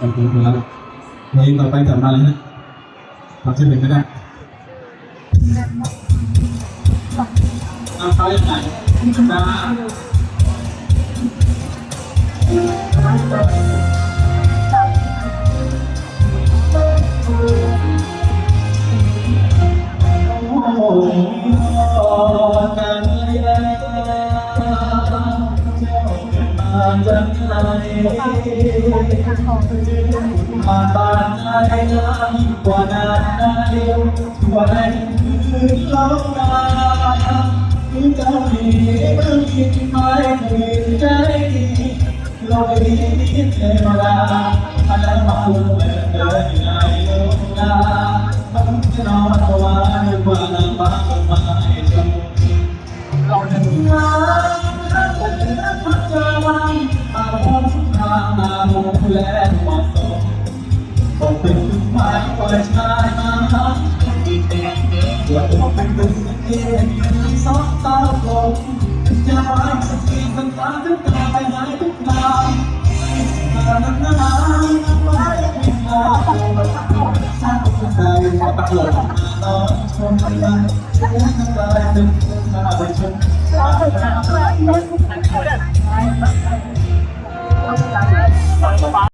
ขอบคุณครับเพลงต่อไปจับมาเลยนะขอชื่อเพลงก็ได้เอาเขาอย่างไรนะโอ้โหกันเลย มาจากไหนมาบ้านไหนยิ่งกว่านั้นไหนว่าไหนคือลงมาคือเจ้าดีเมื่อคิดไม่ถึงใจเราไปดีเทวดาอันนั้นมาเดินเดิน และเหมาะสมคงเป็นจุดหมายปล่อยชายมาหาอีกเด็กว่าต้องเป็นตึงเอียนยืนสองตาลมจะหายสักทีสักครั้งทุกการไปหายทุกทางนานนานไว้ไม่พอสร้างใจว่าตลอดมาตอนชมกันใช้น้ำตาเป็นข้าไปชมเราเพื่อนเพื่อนผู้ชาย